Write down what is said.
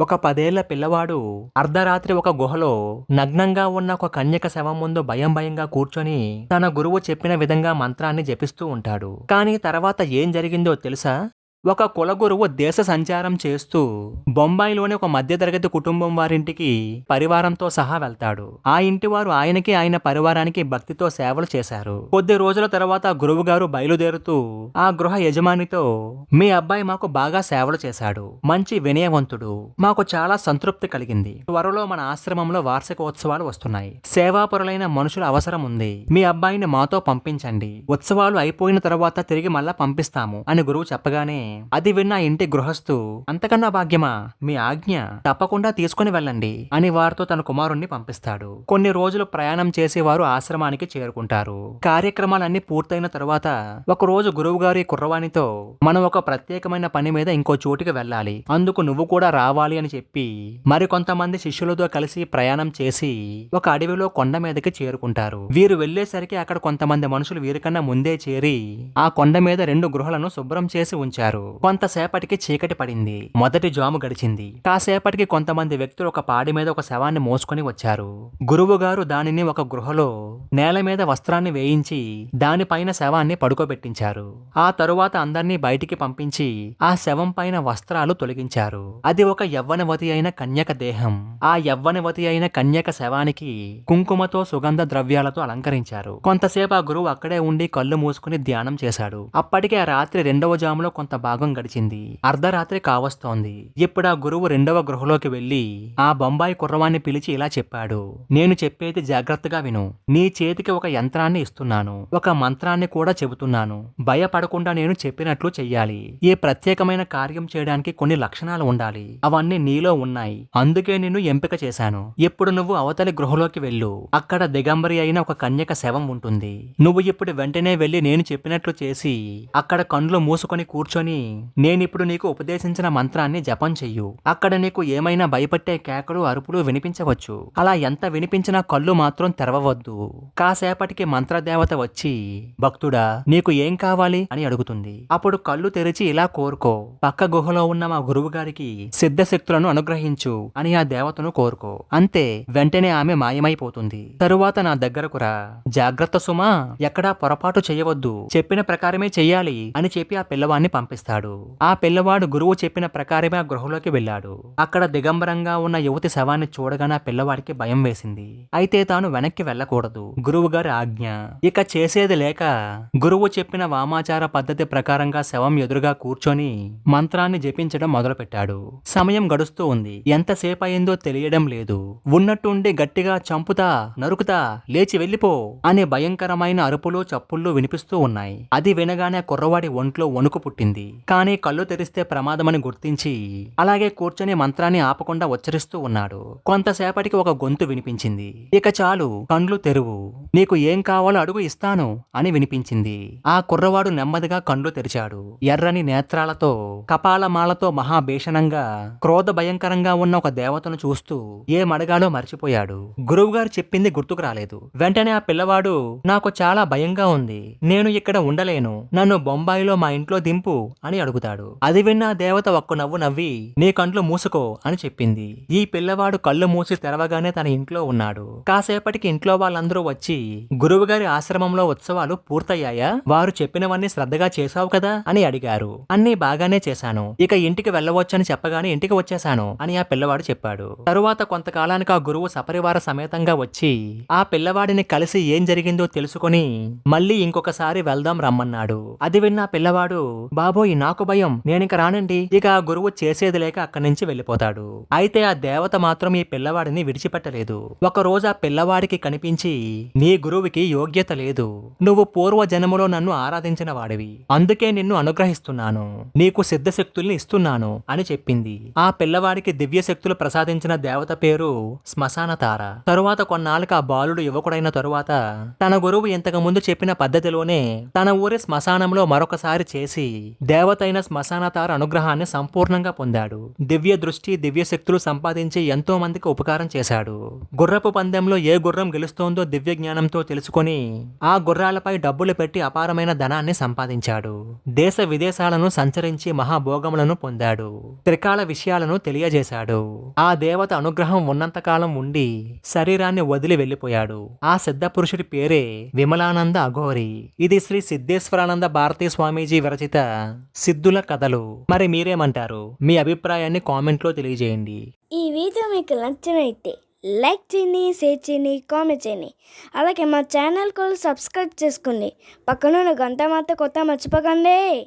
ఒక పదేళ్ళ పిల్లవాడు అర్ధరాత్రి ఒక గుహలో నగ్నంగా ఉన్న ఒక కన్యక శవం ముందు భయం భయంగా కూర్చొని తన గురువు చెప్పిన విధంగా మంత్రాన్ని జపిస్తూ ఉంటాడు. కానీ తర్వాత ఏం జరిగిందో తెలుసా? ఒక కులగురువు దేశ సంచారం చేస్తూ బొంబాయిలోని ఒక మధ్యతరగతి కుటుంబం వారింటికి పరివారంతో సహా వెళ్తాడు. ఆ ఇంటి వారు ఆయనకి ఆయన పరివారానికి భక్తితో సేవలు చేశారు. కొద్ది రోజుల తర్వాత గురువు గారు బయలుదేరుతూ ఆ గృహ యజమానితో మీ అబ్బాయి మాకు బాగా సేవలు చేశాడు. మంచి వినయవంతుడు. మాకు చాలా సంతృప్తి కలిగింది. త్వరలో మన ఆశ్రమంలో వార్షికోత్సవాలు వస్తున్నాయి. సేవాపరులైన మనుషుల అవసరం ఉంది. మీ అబ్బాయిని మాతో పంపించండి. ఉత్సవాలు అయిపోయిన తర్వాత తిరిగి మళ్ళా పంపిస్తాము అని గురువు చెప్పగానే అది విన్న ఇంటి గృహస్థు అంతకన్నా భాగ్యమా మీ ఆజ్ఞ తప్పకుండా తీసుకుని వెళ్ళండి అని వారితో తన కుమారుణ్ణి పంపిస్తాడు. కొన్ని రోజులు ప్రయాణం చేసి వారు ఆశ్రమానికి చేరుకుంటారు. కార్యక్రమాలన్నీ పూర్తయిన తరువాత ఒక రోజు గురువు గారి కుర్రవాణితో మనం ఒక ప్రత్యేకమైన పని మీద ఇంకో చోటికి వెళ్ళాలి. అందుకు నువ్వు కూడా రావాలి అని చెప్పి మరికొంతమంది శిష్యులతో కలిసి ప్రయాణం చేసి ఒక అడవిలో కొండ మీదకి చేరుకుంటారు. వీరు వెళ్ళేసరికి అక్కడ కొంతమంది మనుషులు వీరికన్నా ముందే చేరి ఆ కొండ మీద రెండు గృహలను శుభ్రం చేసి ఉంచారు. కొంతసేపటికి చీకటి పడింది. మొదటి జాము గడిచింది. కాసేపటికి కొంతమంది వ్యక్తులు ఒక పాడి మీద ఒక శవాన్ని మోసుకొని వచ్చారు. గురువు గారు దానిని ఒక గృహలో నేల మీద వస్త్రాన్ని వేయించి దానిపైన శవాన్ని పడుకోబెట్టించారు. ఆ తరువాత అందర్నీ బయటికి పంపించి ఆ శవం పైన వస్త్రాలు తొలగించారు. అది ఒక యవ్వనవతి అయిన కన్యక దేహం. ఆ యవ్వనవతి అయిన కన్యక శవానికి కుంకుమతో సుగంధ ద్రవ్యాలతో అలంకరించారు. కొంతసేపు ఆ గురువు అక్కడే ఉండి కళ్ళు మూసుకుని ధ్యానం చేశాడు. అప్పటికే ఆ రాత్రి రెండవ జాములో కొంత భాగం గడిచింది. అర్ధరాత్రి కావస్తోంది. ఇప్పుడు ఆ గురువు రెండవ గృహలోకి వెళ్ళి ఆ బొంబాయి కుర్రవాన్ని పిలిచి ఇలా చెప్పాడు. నేను చెప్పేది జాగ్రత్తగా విను. నీ చేతికి ఒక యంత్రాన్ని ఇస్తున్నాను. ఒక మంత్రాన్ని కూడా చెబుతున్నాను. భయపడకుండా నేను చెప్పినట్లు చెయ్యాలి. ఈ ప్రత్యేకమైన కార్యం చేయడానికి కొన్ని లక్షణాలు ఉండాలి. అవన్నీ నీలో ఉన్నాయి. అందుకే నిన్ను ఎంపిక చేశాను. ఇప్పుడు నువ్వు అవతలి గృహలోకి వెళ్ళు. అక్కడ దిగంబరి అయిన ఒక కన్యక శవం ఉంటుంది. నువ్వు ఇప్పుడు వెంటనే వెళ్ళి నేను చెప్పినట్లు చేసి అక్కడ కండ్లు మూసుకొని కూర్చొని నేనిప్పుడు నీకు ఉపదేశించిన మంత్రాన్ని జపం చెయ్యు. అక్కడ నీకు ఏమైనా భయపట్టే కేకలు అరుపులు వినిపించవచ్చు. అలా ఎంత వినిపించినా కళ్ళు మాత్రం తెరవవద్దు. కాసేపటికి మంత్రదేవత వచ్చి భక్తుడా నీకు ఏం కావాలి? అని అడుగుతుంది. అప్పుడు కళ్ళు తెరిచి ఇలా కోరుకో పక్క గుహలో ఉన్న మా గురువు గారికి సిద్ధశక్తులను అనుగ్రహించు అని ఆ దేవతను కోరుకో. అంతే వెంటనే ఆమె మాయమైపోతుంది. తరువాత నా దగ్గరకు రా. జాగ్రత్త సుమా ఎక్కడా పొరపాటు చేయవద్దు. చెప్పిన ప్రకారమే చెయ్యాలి అని చెప్పి ఆ పిల్లవాడిని పంపిస్తాడు. ఆ పిల్లవాడు గురువు చెప్పిన ప్రకారమే ఆ గృహలోకి వెళ్ళాడు. అక్కడ దిగంబరంగా ఉన్న యువతి శవాన్ని చూడగానే ఆ పిల్లవాడికి భయం వేసింది. అయితే తాను వెనక్కి వెళ్ళకూడదు. గురువు గారి ఆజ్ఞ. ఇక చేసేది లేక గురువు చెప్పిన వామాచార పద్ధతి ప్రకారంగా శవం ఎదురుగా కూర్చొని మంత్రాన్ని జపించడం మొదలుపెట్టాడు. సమయం గడుస్తూ ఉంది. ఎంతసేపు అయిందో తెలియడం లేదు. ఉన్నట్టుండి గట్టిగా చంపుతా నరుకుతా లేచి వెళ్ళిపో అనే భయంకరమైన అరుపులు చప్పుళ్ళు వినిపిస్తూ ఉన్నాయి. అది వినగానే కుర్రవాడి ఒంట్లో వణుకు పుట్టింది. కానీ కళ్ళు తెరిస్తే ప్రమాదమని గుర్తించి అలాగే కూర్చొని మంత్రాన్ని ఆపకుండా ఉచ్చరిస్తూ ఉన్నాడు. కొంతసేపటికి ఒక గొంతు వినిపించింది. ఇక చాలు కండ్లు తెరువు. నీకు ఏం కావాలో అడుగు ఇస్తాను అని వినిపించింది. ఆ కుర్రవాడు నెమ్మదిగా కండ్లు తెరిచాడు. ఎర్రని నేత్రాలతో కపాలమాలతో మహాభీషణంగా క్రోధ భయంకరంగా ఉన్న ఒక దేవతను చూస్తూ ఏమడగాలో మర్చిపోయాడు. గురువుగారు చెప్పింది గుర్తుకు రాలేదు. వెంటనే ఆ పిల్లవాడు నాకు చాలా భయంగా ఉంది. నేను ఇక్కడ ఉండలేను. నన్ను బొంబాయిలో మా ఇంట్లో దింపు అని అడుగుతాడు. అది విన్న దేవత ఒక్క నవ్వు నవ్వి నీ కంట్లు మూసుకో అని చెప్పింది. ఈ పిల్లవాడు కళ్ళు మూసి తెరవగానే తన ఇంట్లో ఉన్నాడు. కాసేపటికి ఇంట్లో వాళ్ళందరూ వచ్చి గురువుగారి ఆశ్రమంలో ఉత్సవాలు పూర్తయ్యాయా? వారు చెప్పినవన్నీ శ్రద్ధగా చేశావు కదా? అని అడిగారు. అన్నీ బాగానే చేశాను. ఇక ఇంటికి వెళ్ళవచ్చని చెప్పగానే ఇంటికి వచ్చేశాను అని ఆ పిల్లవాడు చెప్పాడు. తరువాత కొంతకాలానికి ఆ గురువు సపరివార సమేతంగా వచ్చి ఆ పిల్లవాడిని కలిసి ఏం జరిగిందో తెలుసుకొని మళ్ళీ ఇంకొకసారి వెళ్దాం రమ్మన్నాడు. అది విన్న పిల్లవాడు బాబోయ్ నాకు భయం. నేనిక రానండి. ఇక గురువు చేసేది లేక అక్కడి నుంచి వెళ్ళిపోతాడు. అయితే ఆ దేవత మాత్రం ఈ పిల్లవాడిని విడిచిపెట్టలేదు. ఒక రోజు ఆ పిల్లవాడికి కనిపించి నీ గురువుకి యోగ్యత లేదు. నువ్వు పూర్వ జన్మలో నన్ను ఆరాధించిన వాడివి. అందుకే నిన్ను అనుగ్రహిస్తున్నాను. నీకు సిద్ధశక్తుల్ని ఇస్తున్నాను అని చెప్పింది. ఆ పిల్లవాడికి దివ్య శక్తులు ప్రసాదించిన దేవత పేరు శ్మశాన తార. తరువాత కొన్నాళ్ళకి ఆ బాలుడు యువకుడైన తరువాత తన గురువు ఇంతకు ముందు చెప్పిన పద్ధతిలోనే తన ఊరి శ్మశానంలో మరొకసారి చేసి దేవ దేవతైన శ్మశానతార అనుగ్రహాన్ని సంపూర్ణంగా పొందాడు. దివ్య దృష్టి దివ్య శక్తులు సంపాదించి ఎంతో మందికి ఉపకారం చేశాడు. గుర్రపు పందెంలో ఏ గుర్రం గెలుస్తోందో దివ్య జ్ఞానంతో తెలుసుకుని ఆ గుర్రాలపై డబ్బులు పెట్టి అపారమైన ధనాన్ని సంపాదించాడు. దేశ విదేశాలను సంచరించి మహాభోగములను పొందాడు. త్రికాల విషయాలను తెలియజేశాడు. ఆ దేవత అనుగ్రహం ఉన్నంతకాలం ఉండి శరీరాన్ని వదిలి వెళ్ళిపోయాడు ఆ సిద్ధ పురుషుడి పేరే విమలానంద అఘోరి. ఇది శ్రీ సిద్ధేశ్వరానంద భారతీ స్వామీజీ విరచిత సిద్ధుల కథలు. మరి మీరేమంటారు? మీ అభిప్రాయాన్ని కామెంట్లో తెలియజేయండి. ఈ వీడియో మీకు నచ్చినైతే లైక్ చేయండి షేర్ చేయండి కామెంట్ చేయండి. అలాగే మా ఛానల్ కూడా సబ్స్క్రైబ్ చేసుకోండి. పక్కన ఉన్న గంట మాత్రం కొత్త మర్చిపోకండి.